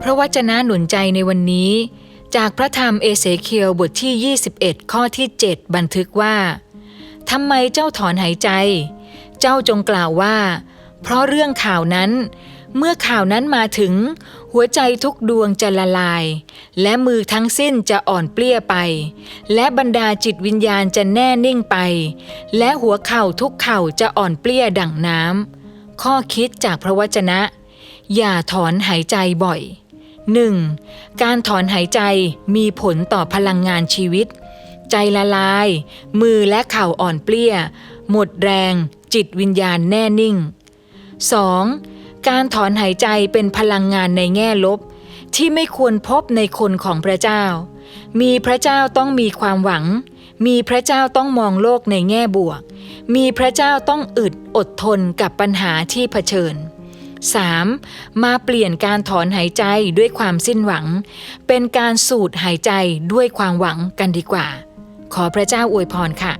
พระวจนะหนุนใจในวันนี้ จากพระธรรมเอเสเคียวบทที่ 21 ข้อที่ 7 บันทึกว่าทำไมเจ้าถอนหายใจ เจ้าจงกล่าวว่า เพราะเรื่องข่าวนั้น เมื่อข่าวนั้นมาถึง หัวใจทุกดวงจะละลาย และมือทั้งสิ้นจะอ่อนเปลี้ยไป และบรรดาจิตวิญญาณจะแน่นิ่งไป และหัวเข่าทุกเข่าจะอ่อนเปลี้ยดั่งน้ำข้อคิดจากพระวจนะ อย่าถอนหายใจบ่อย 1. การถอนหายใจมีผลต่อพลังงานชีวิต ใจละลาย มือและเข่าอ่อนเปลี้ย หมดแรง จิตวิญญาณแน่นิ่ง 2. การถอนหายใจเป็นพลังงานในแง่ลบ ที่ไม่ควรพบในคนของพระเจ้า มีพระเจ้าต้องมีความหวัง มีพระเจ้าต้องมองโลกในแง่บวก มีพระเจ้าต้องอึดอดทนกับปัญหาที่เผชิญ 3. มาเปลี่ยนการถอนหายใจด้วยความสิ้นหวัง เป็นการสูดหายใจด้วยความหวังกันดีกว่า ขอพระเจ้าอวยพรค่ะ